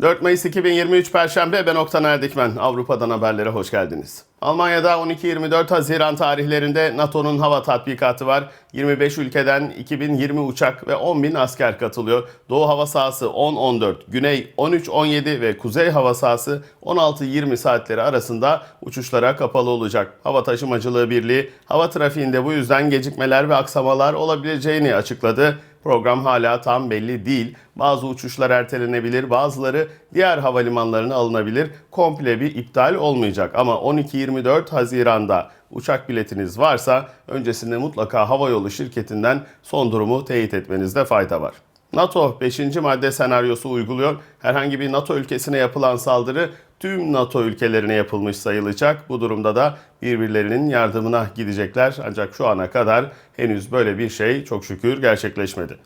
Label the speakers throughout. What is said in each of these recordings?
Speaker 1: 4 Mayıs 2023 Perşembe ben Oktan Erdikmen. Avrupa'dan haberlere hoş geldiniz. Almanya'da 12-24 Haziran tarihlerinde NATO'nun hava tatbikatı var. 25 ülkeden 2020 uçak ve 10 bin asker katılıyor. Doğu hava sahası 10-14, Güney 13-17 ve Kuzey hava sahası 16-20 saatleri arasında uçuşlara kapalı olacak. Hava Taşımacılığı Birliği hava trafiğinde bu yüzden gecikmeler ve aksamalar olabileceğini açıkladı. Program hala tam belli değil. Bazı uçuşlar ertelenebilir, bazıları diğer havalimanlarına alınabilir. Komple bir iptal olmayacak ama 12-24 Haziran'da uçak biletiniz varsa öncesinde mutlaka havayolu şirketinden son durumu teyit etmenizde fayda var. NATO 5. madde senaryosu uyguluyor. Herhangi bir NATO ülkesine yapılan saldırı tüm NATO ülkelerine yapılmış sayılacak. Bu durumda da birbirlerinin yardımına gidecekler. Ancak şu ana kadar henüz böyle bir şey çok şükür gerçekleşmedi.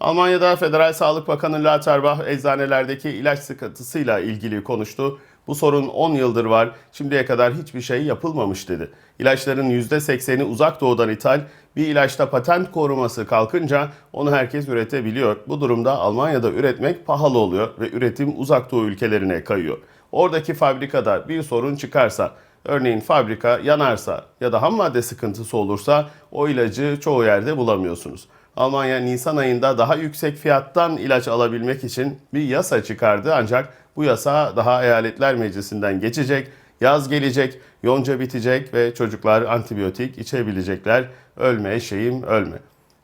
Speaker 1: Almanya'da Federal Sağlık Bakanı Lauterbach eczanelerdeki ilaç sıkıntısıyla ilgili konuştu. Bu sorun 10 yıldır var. Şimdiye kadar hiçbir şey yapılmamış dedi. İlaçların %80'i uzak doğudan ithal. Bir ilaçta patent koruması kalkınca onu herkes üretebiliyor. Bu durumda Almanya'da üretmek pahalı oluyor ve üretim uzak doğu ülkelerine kayıyor. Oradaki fabrikada bir sorun çıkarsa, örneğin fabrika yanarsa ya da ham madde sıkıntısı olursa o ilacı çoğu yerde bulamıyorsunuz. Almanya Nisan ayında daha yüksek fiyattan ilaç alabilmek için bir yasa çıkardı ancak bu yasa daha eyaletler meclisinden geçecek. Yaz gelecek, yonca bitecek ve çocuklar antibiyotik içebilecekler. Ölme eşeğim ölme.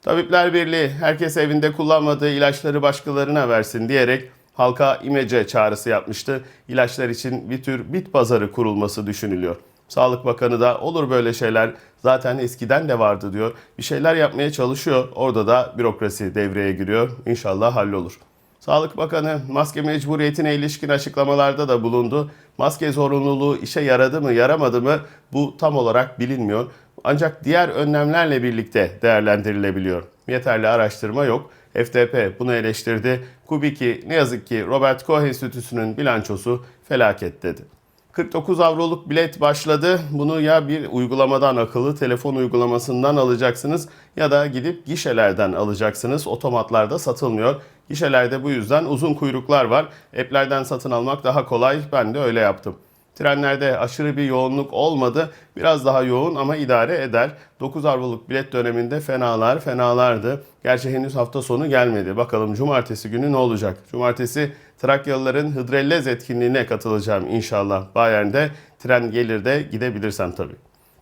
Speaker 1: Tabipler Birliği herkes evinde kullanmadığı ilaçları başkalarına versin diyerek halka imece çağrısı yapmıştı. İlaçlar için bir tür bit pazarı kurulması düşünülüyor. Sağlık Bakanı da olur böyle şeyler zaten eskiden de vardı diyor. Bir şeyler yapmaya çalışıyor. Orada da bürokrasi devreye giriyor. İnşallah hallolur. Sağlık Bakanı maske mecburiyetine ilişkin açıklamalarda da bulundu. Maske zorunluluğu işe yaradı mı yaramadı mı bu tam olarak bilinmiyor. Ancak diğer önlemlerle birlikte değerlendirilebiliyor. Yeterli araştırma yok. FDP bunu eleştirdi. Kubiki ne yazık ki Robert Koch Enstitüsü'nün bilançosu felaket dedi. 49 avroluk bilet başladı. Bunu ya bir uygulamadan akıllı telefon uygulamasından alacaksınız ya da gidip gişelerden alacaksınız. Otomatlarda satılmıyor. Gişelerde bu yüzden uzun kuyruklar var. App'lerden satın almak daha kolay. Ben de öyle yaptım. Trenlerde aşırı bir yoğunluk olmadı. Biraz daha yoğun ama idare eder. 9 avroluk bilet döneminde fenalar fenalardı. Gerçi henüz hafta sonu gelmedi. Bakalım cumartesi günü ne olacak? Cumartesi Trakyalıların Hıdrellez etkinliğine katılacağım inşallah. Bayern'de tren gelir de gidebilirsem tabii.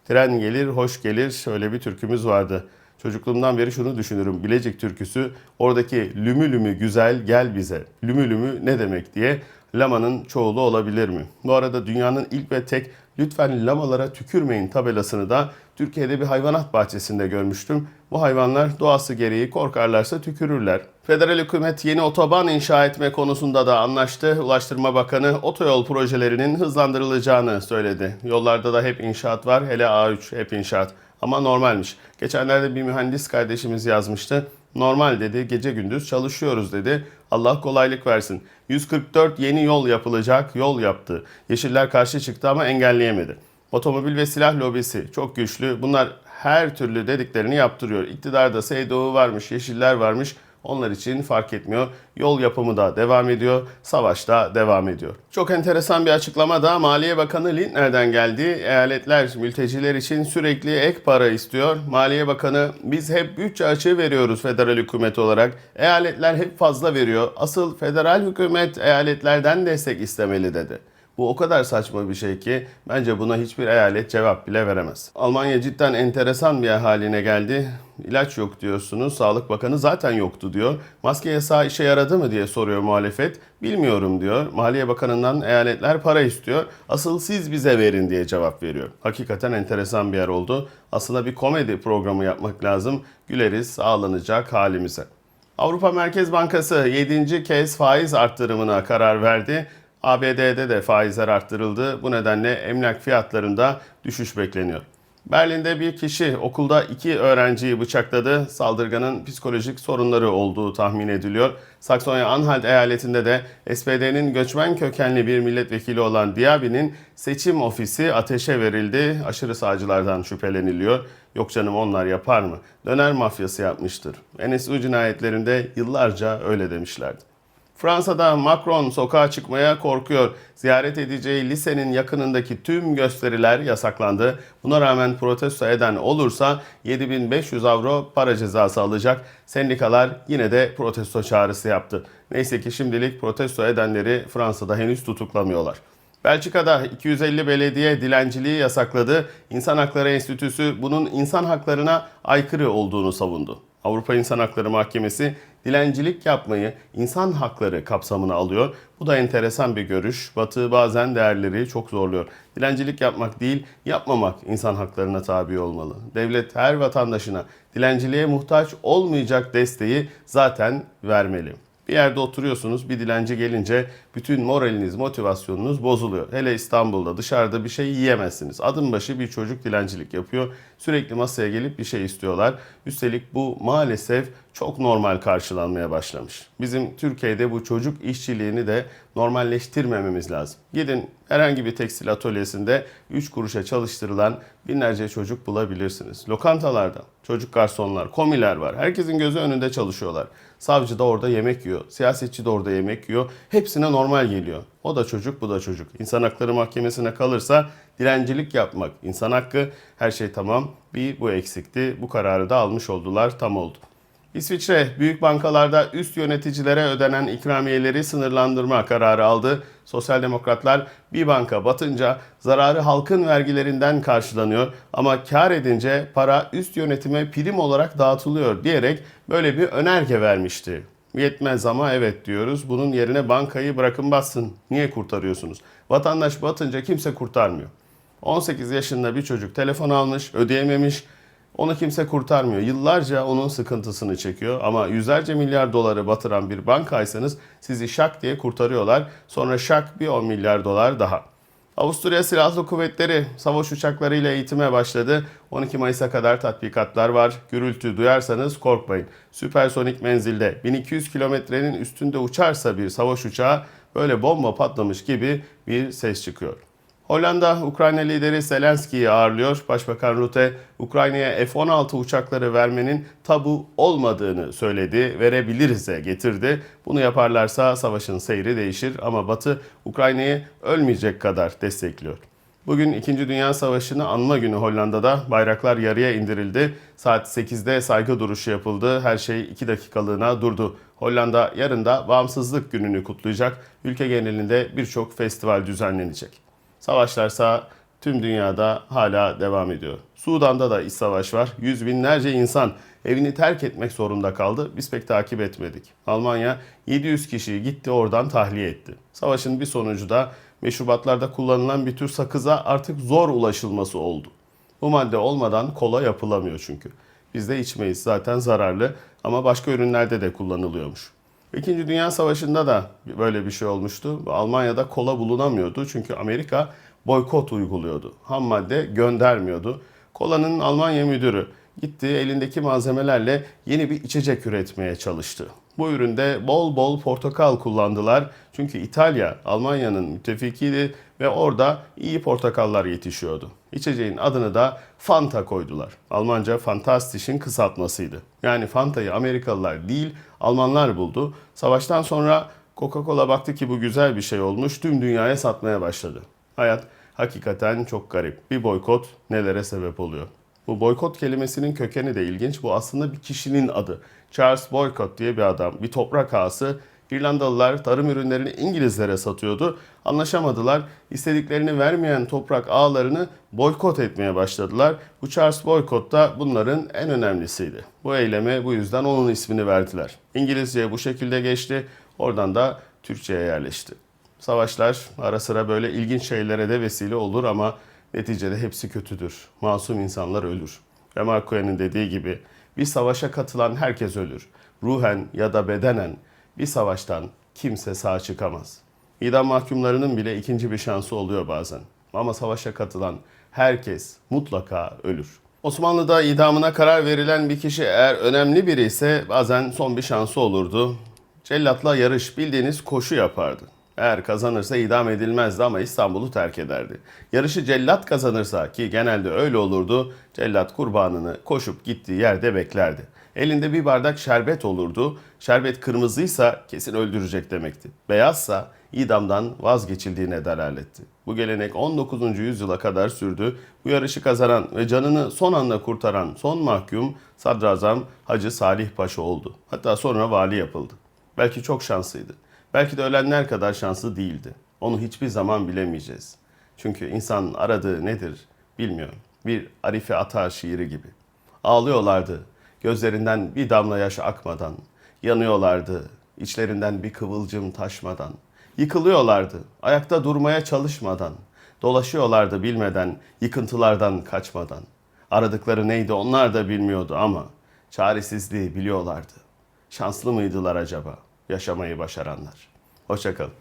Speaker 1: Tren gelir, hoş gelir. Şöyle bir türkümüz vardı. Çocukluğumdan beri şunu düşünürüm. Bilecik türküsü oradaki lümü lümü güzel gel bize. Lümü lümü ne demek diye. Lamanın çoğulu olabilir mi? Bu arada dünyanın ilk ve tek lütfen lamalara tükürmeyin tabelasını da Türkiye'de bir hayvanat bahçesinde görmüştüm. Bu hayvanlar doğası gereği korkarlarsa tükürürler. Federal hükümet yeni otoban inşa etme konusunda da anlaştı. Ulaştırma Bakanı otoyol projelerinin hızlandırılacağını söyledi. Yollarda da hep inşaat var. Hele A3 hep inşaat. Ama normalmiş. Geçenlerde bir mühendis kardeşimiz yazmıştı. Normal dedi, gece gündüz çalışıyoruz dedi. Allah kolaylık versin. 144 yeni yol yapılacak, yol yaptı. Yeşiller karşı çıktı ama engelleyemedi. Otomobil ve silah lobisi çok güçlü. Bunlar her türlü dediklerini yaptırıyor. İktidarda SDO varmış, Yeşiller varmış. Onlar için fark etmiyor. Yol yapımı da devam ediyor. Savaş da devam ediyor. Çok enteresan bir açıklama da Maliye Bakanı Lindner'den geldi. Eyaletler mülteciler için sürekli ek para istiyor. Maliye Bakanı biz hep bütçe açığı veriyoruz federal hükümet olarak. Eyaletler hep fazla veriyor. Asıl federal hükümet eyaletlerden destek istemeli dedi. Bu o kadar saçma bir şey ki bence buna hiçbir eyalet cevap bile veremez. Almanya cidden enteresan bir haline geldi. İlaç yok diyorsunuz. Sağlık Bakanı zaten yoktu diyor. Maske yasağı işe yaradı mı diye soruyor muhalefet. Bilmiyorum diyor. Maliye Bakanı'ndan eyaletler para istiyor. Asıl siz bize verin diye cevap veriyor. Hakikaten enteresan bir yer oldu. Aslında bir komedi programı yapmak lazım. Güleriz ağlanacak halimize. Avrupa Merkez Bankası 7. kez faiz arttırımına karar verdi. ABD'de de faizler arttırıldı. Bu nedenle emlak fiyatlarında düşüş bekleniyor. Berlin'de bir kişi okulda iki öğrenciyi bıçakladı. Saldırganın psikolojik sorunları olduğu tahmin ediliyor. Saksonya-Anhalt eyaletinde de SPD'nin göçmen kökenli bir milletvekili olan Diaby'nin seçim ofisi ateşe verildi. Aşırı sağcılardan şüpheleniliyor. Yok canım onlar yapar mı? Döner mafyası yapmıştır. NSU cinayetlerinde yıllarca öyle demişlerdi. Fransa'da Macron sokağa çıkmaya korkuyor. Ziyaret edeceği lisenin yakınındaki tüm gösteriler yasaklandı. Buna rağmen protesto eden olursa 7500 avro para cezası alacak. Sendikalar yine de protesto çağrısı yaptı. Neyse ki şimdilik protesto edenleri Fransa'da henüz tutuklamıyorlar. Belçika'da 250 belediye dilenciliği yasakladı. İnsan Hakları Enstitüsü bunun insan haklarına aykırı olduğunu savundu. Avrupa İnsan Hakları Mahkemesi dilencilik yapmayı insan hakları kapsamına alıyor. Bu da enteresan bir görüş. Batı bazen değerleri çok zorluyor. Dilencilik yapmak değil, yapmamak insan haklarına tabi olmalı. Devlet her vatandaşına dilenciliğe muhtaç olmayacak desteği zaten vermeli. Bir yerde oturuyorsunuz, bir dilenci gelince bütün moraliniz, motivasyonunuz bozuluyor. Hele İstanbul'da dışarıda bir şey yiyemezsiniz. Adım başı bir çocuk dilencilik yapıyor. Sürekli masaya gelip bir şey istiyorlar. Üstelik bu maalesef çok normal karşılanmaya başlamış. Bizim Türkiye'de bu çocuk işçiliğini de normalleştirmememiz lazım. Gidin herhangi bir tekstil atölyesinde 3 kuruşa çalıştırılan binlerce çocuk bulabilirsiniz. Lokantalarda çocuk garsonlar, komiler var. Herkesin gözü önünde çalışıyorlar. Savcı da orada yemek yiyor. Siyasetçi de orada yemek yiyor. Hepsine normal geliyor. O da çocuk, bu da çocuk. İnsan Hakları Mahkemesi'ne kalırsa dilencilik yapmak insan hakkı. Her şey tamam. Bir bu eksikti. Bu kararı da almış oldular. Tam oldu. İsviçre büyük bankalarda üst yöneticilere ödenen ikramiyeleri sınırlandırma kararı aldı. Sosyal demokratlar bir banka batınca zararı halkın vergilerinden karşılanıyor ama kar edince para üst yönetime prim olarak dağıtılıyor diyerek böyle bir önerge vermişti. Yetmez ama evet diyoruz. Bunun yerine bankayı bırakın bassın. Niye kurtarıyorsunuz? Vatandaş batınca kimse kurtarmıyor. 18 yaşında bir çocuk telefon almış, ödeyememiş. Onu kimse kurtarmıyor. Yıllarca onun sıkıntısını çekiyor ama yüzlerce milyar doları batıran bir bankaysanız sizi şak diye kurtarıyorlar. Sonra şak bir 10 milyar dolar daha. Avusturya Silahlı Kuvvetleri savaş uçaklarıyla eğitime başladı. 12 Mayıs'a kadar tatbikatlar var. Gürültü duyarsanız korkmayın. Süpersonik menzilde 1200 kilometrenin üstünde uçarsa bir savaş uçağı böyle bomba patlamış gibi bir ses çıkıyor. Hollanda, Ukrayna lideri Zelenski'yi ağırlıyor. Başbakan Rutte, Ukrayna'ya F-16 uçakları vermenin tabu olmadığını söyledi, verebiliriz'e getirdi. Bunu yaparlarsa savaşın seyri değişir ama Batı Ukrayna'yı ölmeyecek kadar destekliyor. Bugün 2. Dünya Savaşı'nı anma günü Hollanda'da bayraklar yarıya indirildi. Saat 8'de saygı duruşu yapıldı. Her şey 2 dakikalığına durdu. Hollanda yarın da bağımsızlık gününü kutlayacak. Ülke genelinde birçok festival düzenlenecek. Savaşlarsa tüm dünyada hala devam ediyor. Sudan'da da iç savaş var. Yüz binlerce insan evini terk etmek zorunda kaldı. Biz pek takip etmedik. Almanya 700 kişiyi gitti oradan tahliye etti. Savaşın bir sonucu da meşrubatlarda kullanılan bir tür sakıza artık zor ulaşılması oldu. Bu madde olmadan kola yapılamıyor çünkü. Biz de içmeyiz zaten zararlı ama başka ürünlerde de kullanılıyormuş. İkinci Dünya Savaşı'nda da böyle bir şey olmuştu. Almanya'da kola bulunamıyordu çünkü Amerika boykot uyguluyordu. Ham madde göndermiyordu. Kolanın Almanya müdürü gitti elindeki malzemelerle yeni bir içecek üretmeye çalıştı. Bu üründe bol bol portakal kullandılar. Çünkü İtalya Almanya'nın müttefikiydi ve orada iyi portakallar yetişiyordu. İçeceğin adını da Fanta koydular. Almanca Fantastischen kısaltmasıydı. Yani Fanta'yı Amerikalılar değil Almanlar buldu. Savaştan sonra Coca-Cola baktı ki bu güzel bir şey olmuş. Tüm dünyaya satmaya başladı. Hayat hakikaten çok garip. Bir boykot nelere sebep oluyor. Bu boykot kelimesinin kökeni de ilginç. Bu aslında bir kişinin adı. Charles Boycott diye bir adam. Bir toprak ağası. İrlandalılar tarım ürünlerini İngilizlere satıyordu. Anlaşamadılar. İstediklerini vermeyen toprak ağlarını boykot etmeye başladılar. Bu Charles Boycott da bunların en önemlisiydi. Bu eyleme bu yüzden onun ismini verdiler. İngilizceye bu şekilde geçti. Oradan da Türkçe'ye yerleşti. Savaşlar ara sıra böyle ilginç şeylere de vesile olur ama neticede hepsi kötüdür. Masum insanlar ölür. Ve Marco'nun dediği gibi bir savaşa katılan herkes ölür. Ruhen ya da bedenen bir savaştan kimse sağ çıkamaz. İdam mahkumlarının bile ikinci bir şansı oluyor bazen. Ama savaşa katılan herkes mutlaka ölür. Osmanlı'da idamına karar verilen bir kişi eğer önemli biri ise bazen son bir şansı olurdu. Cellatla yarış bildiğiniz koşu yapardı. Eğer kazanırsa idam edilmezdi ama İstanbul'u terk ederdi. Yarışı cellat kazanırsa ki genelde öyle olurdu, cellat kurbanını koşup gittiği yerde beklerdi. Elinde bir bardak şerbet olurdu. Şerbet kırmızıysa kesin öldürecek demekti. Beyazsa idamdan vazgeçildiğine delaletti. Bu gelenek 19. yüzyıla kadar sürdü. Bu yarışı kazanan ve canını son anda kurtaran son mahkum Sadrazam Hacı Salih Paşa oldu. Hatta sonra vali yapıldı. Belki çok şanslıydı. Belki de ölenler kadar şanslı değildi. Onu hiçbir zaman bilemeyeceğiz. Çünkü insan aradığı nedir bilmiyor. Bir Arife Ata şiiri gibi. Ağlıyorlardı gözlerinden bir damla yaş akmadan. Yanıyorlardı içlerinden bir kıvılcım taşmadan. Yıkılıyorlardı ayakta durmaya çalışmadan. Dolaşıyorlardı bilmeden yıkıntılardan kaçmadan. Aradıkları neydi onlar da bilmiyordu ama çaresizliği biliyorlardı. Şanslı mıydılar acaba yaşamayı başaranlar? Hoşçakalın.